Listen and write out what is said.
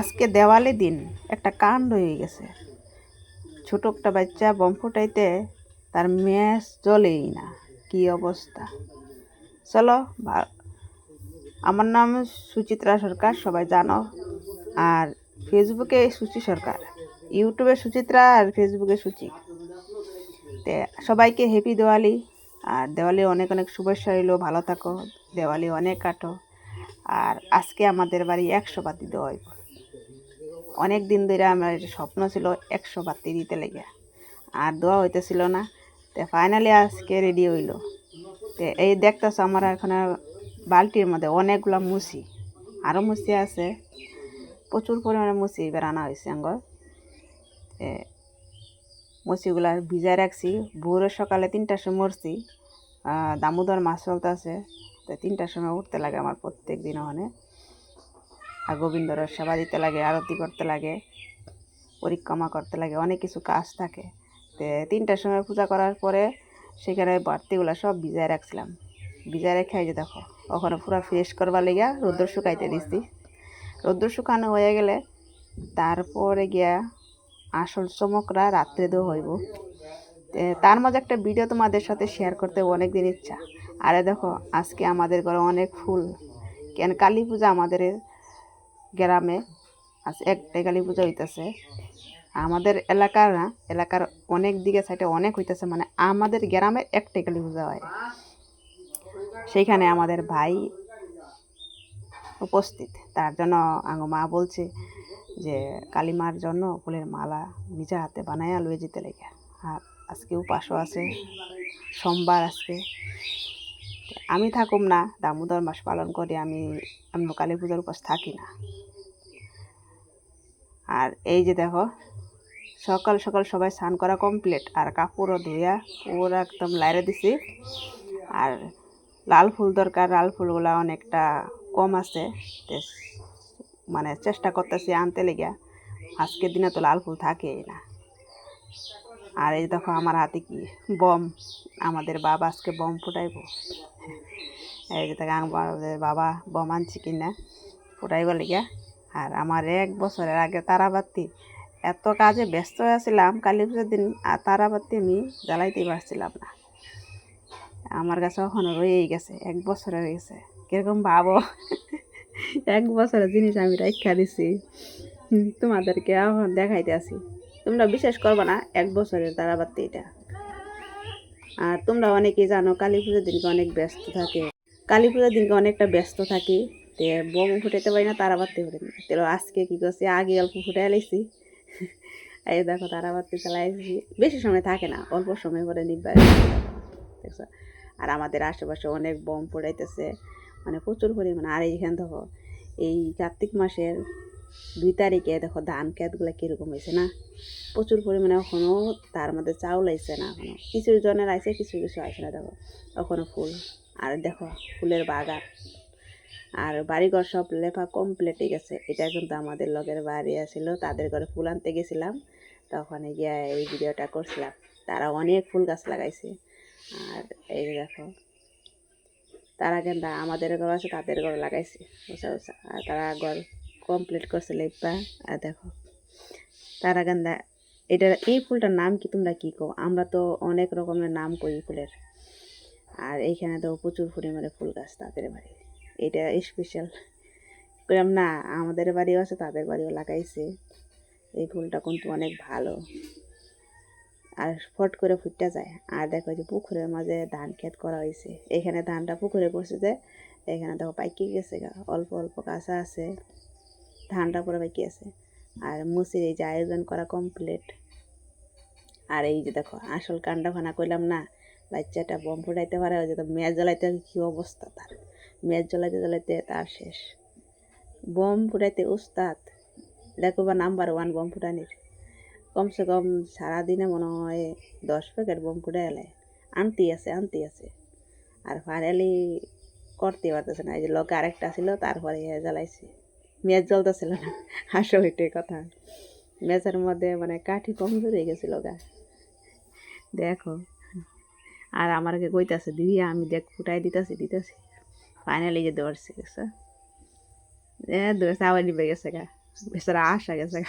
আজকে দেওয়ালি দিন, একটা কাণ্ড হয়ে গেছে। ছোট একটা বাচ্চা বম ফুটাইতে তার ম্যাচ জ্বলেই না, কি অবস্থা? চলো আমার নাম সুচিত্রা সরকার, সবাই জানো। আর ফেসবুকে সুচি সরকার, ইউটিউবে সুচিত্রা আর ফেসবুকে সুচি। তে, সবাইকে হ্যাপি দেওয়ালি। আর দেওয়ালি অনেক অনেক শুভেচ্ছা রইল, ভালো থাকো। দেওয়ালি অনেক কাটো। আর আজকে আমাদের বাড়ি একশো বাতি দেওয়া অনেক দিন ধরে আমার স্বপ্ন ছিল একশো বাতি দিতে লেগে। আর দেওয়া হইতেছিল না। তো ফাইনালি আজকে রেডি হইল। তো এই দেখতেছ আমার এখানে বালতির মধ্যে অনেকগুলো মুসি। আরও মুসি আছে। প্রচুর পরিমাণে মুসি এবার আনা হয়েছে আঙ্গর তে মুসিগুলা ভিজায় রাখছি। ভোরে সকালে তিনটার সময় মরছি। দামোদর মাছ চলতে আছে তো তিনটার সময় উঠতে লাগে আমার প্রত্যেক দিন ওখানে। আর গোবিন্দর সেবা দিতে লাগে, আরতি করতে লাগে, পরিক্রমা করতে লাগে, অনেক কিছু কাজ থাকে। তো তিনটার সময় পূজা করার পরে সেখানে বাড়তিগুলো সব ভিজায় রাখছিলাম। ভিজায় রেখে যে দেখো, ওখানে পুরো ফ্রেশ করবার লেগে রোদ্র শুকাইতে দিচ্ছি রোদ্র শুকানো হয়ে গেলে তারপরে গিয়া আসল চমকরা রাত্রে দেওয়া হইব। তার মাঝে একটা ভিডিও তোমাদের সাথে শেয়ার করতে অনেক দিন ইচ্ছা। আরে দেখো, আজকে আমাদের ঘরে অনেক ফুল। কেন কালী পূজা আমাদের গ্রামে আজ একটাই কালী পূজা হইতেছে। আমাদের এলাকার না, এলাকার অনেক দিকে সাইডে অনেক হইতেছে মানে আমাদের গ্রামে একটাই কালী পূজা হয়। সেইখানে আমাদের ভাই উপস্থিত। তার জন্য আঙ্গ মা বলছে যে কালিমার জন্য ফুলের মালা নিজে হাতে বানাইয়া লয়ে যেতে লেগে। আর আজকে উপাসও আছে, সোমবার আজকে। আমি থাকুম না, দামোদর মাস পালন করি আমি আমি কালী পুজোর উপাস থাকি না। আর এই যে দেখো, সকাল সকাল সবাই স্নান করা কমপ্লিট আর কাপড়ও ধুইয়া পুরো একদম লাইরে দিছি। আর লাল ফুল দরকার, লাল ফুলগুলা অনেকটা কম আছে। মানে চেষ্টা করতেছি আনতে লেগে আজকের দিনে তো লাল ফুল থাকেই না। আর এই দেখো আমার হাতে কি বম। আমাদের বাবা আজকে বম ফুটাইব। এই যে দেখো আমাদের বাবা বম আনছি কিনা, ফুটাইব লেগে। আর আমার এক বছরের আগে তারাবাতি, এত কাজে ব্যস্ত আছিলাম কালী পুজোর দিন, আর তারাবাতি আমি জ্বালাইতেই পারছিলাম না। আমার কাছে এখনও রয়েই গেছে, এক বছর হয়ে গেছে। কীরকম ভাবো? এক বছরের জিনিস আমি রাখা দিছি। তোমাদেরকে এখন দেখাইতে আসি। তোমরা বিশ্বাস করবে না, এক বছরের তারাবাতি এটা। আর তোমরা অনেকেই জানো, কালী পুজোর দিনকে অনেক ব্যস্ত থাকে। কালী পুজোর দিনকে অনেকটা ব্যস্ত থাকি, তে বোম ফুটাইতে পারি না তারাবাতি ফুটে না। তো আজকে কী করছি, আগে অল্প ফুটাই লাইছি। এই দেখো তারাবাতি চালাইছি বেশি সময় থাকে না, অল্প সময় করে নিবা দেখছ? আর আমাদের আশেপাশে অনেক বোম পড়াইতেছে মানে প্রচুর পরিমাণে। আর এইখানে দেখো, এই কার্তিক মাসের দুই তারিখে দেখো ধান ক্ষেতগুলো কীরকম হয়েছে না? প্রচুর পরিমাণে এখনও তার মধ্যে চাউল আইছে না এখনও কিছু জনের আইছে কিছু কিছু আইছে না দেখো এখনও ফুল। আর দেখো ফুলের বাগান। আর বাড়িঘর সব লেফা কমপ্লিট হয়ে গেছে। এটা কিন্তু আমাদের লগের বাড়ি আছিল, তাদের ঘরে ফুল আনতে গেছিলাম। তখন গিয়ে এই ভিডিওটা করছিলাম। তারা অনেক ফুল গাছ লাগাইছে। আর এই দেখো, তারা কিন্তু আমাদের ঘর আছে, তাদের ঘর লাগাইছে। বুঝা বুঝা আর তারা ঘর কমপ্লিট করছে লেপা আর দেখো, তারা গান্দা এটা, এই ফুলটার নাম কি তোমরা কি কো আমরা তো অনেক রকমের নাম করি ফুলের। আর এইখানে তো প্রচুর পরিমাণে ফুল গাছ তাদের বাড়ি। এটা স্পেশাল বললাম না, আমাদের বাড়িও আছে, তাদের বাড়িও লাগাইছে। এই ফুলটা কিন্তু অনেক ভালো। আর ফট করে ফুটটা যায়। আর দেখো যে পুকুরের মাঝে ধান ক্ষেত করা হয়েছে এখানে ধানটা পুকুরে করছে যে, এখানে দেখো পাইকি গেছে গা। অল্প অল্প কাঁচা আছে। ধানটা পরে বাকি আছে। আর মুসির এই যে আয়োজন করা কমপ্লিট আর এই যে দেখো, আসল কাণ্ডা ফানা করলাম না, বাচ্চাটা বম ফুটাইতে পারে, ওই যে তো মেয়াজ জ্বলাইতে কী অবস্থা তার। মেয়াজ জ্বলাইতে জ্বলাইতে তার শেষ। বম ফুটাইতে উস্তাদ, দেখো বা নাম্বার ওয়ান বম ফুটানির। কমসে কম সারাদিনে মনে হয় দশ প্যাকেট বম ফুটাই এলে। আনতি আছে আনতি আছে। আর ফাইনালি করতে পারতেছে না, এই যে লোকে আরেকটা ছিল, তারপরে জ্বালাইছে। মেয়াজ জ্বলতেছিল না। হাসো ওইটাই কথা। ম্যাচের মধ্যে মানে কাঠি কমজোর হয়ে গেছিল গা। দেখো। আর আমারকে কইতাছে, দিদি, আমি দেখ, ফুটাই দিতেছি দিতেছি। ফাইনালি যে দৌড়ছে গেছে এ, দৌড়ছে, আবার নিবে গেছে গা। বেচারা আসা গেছে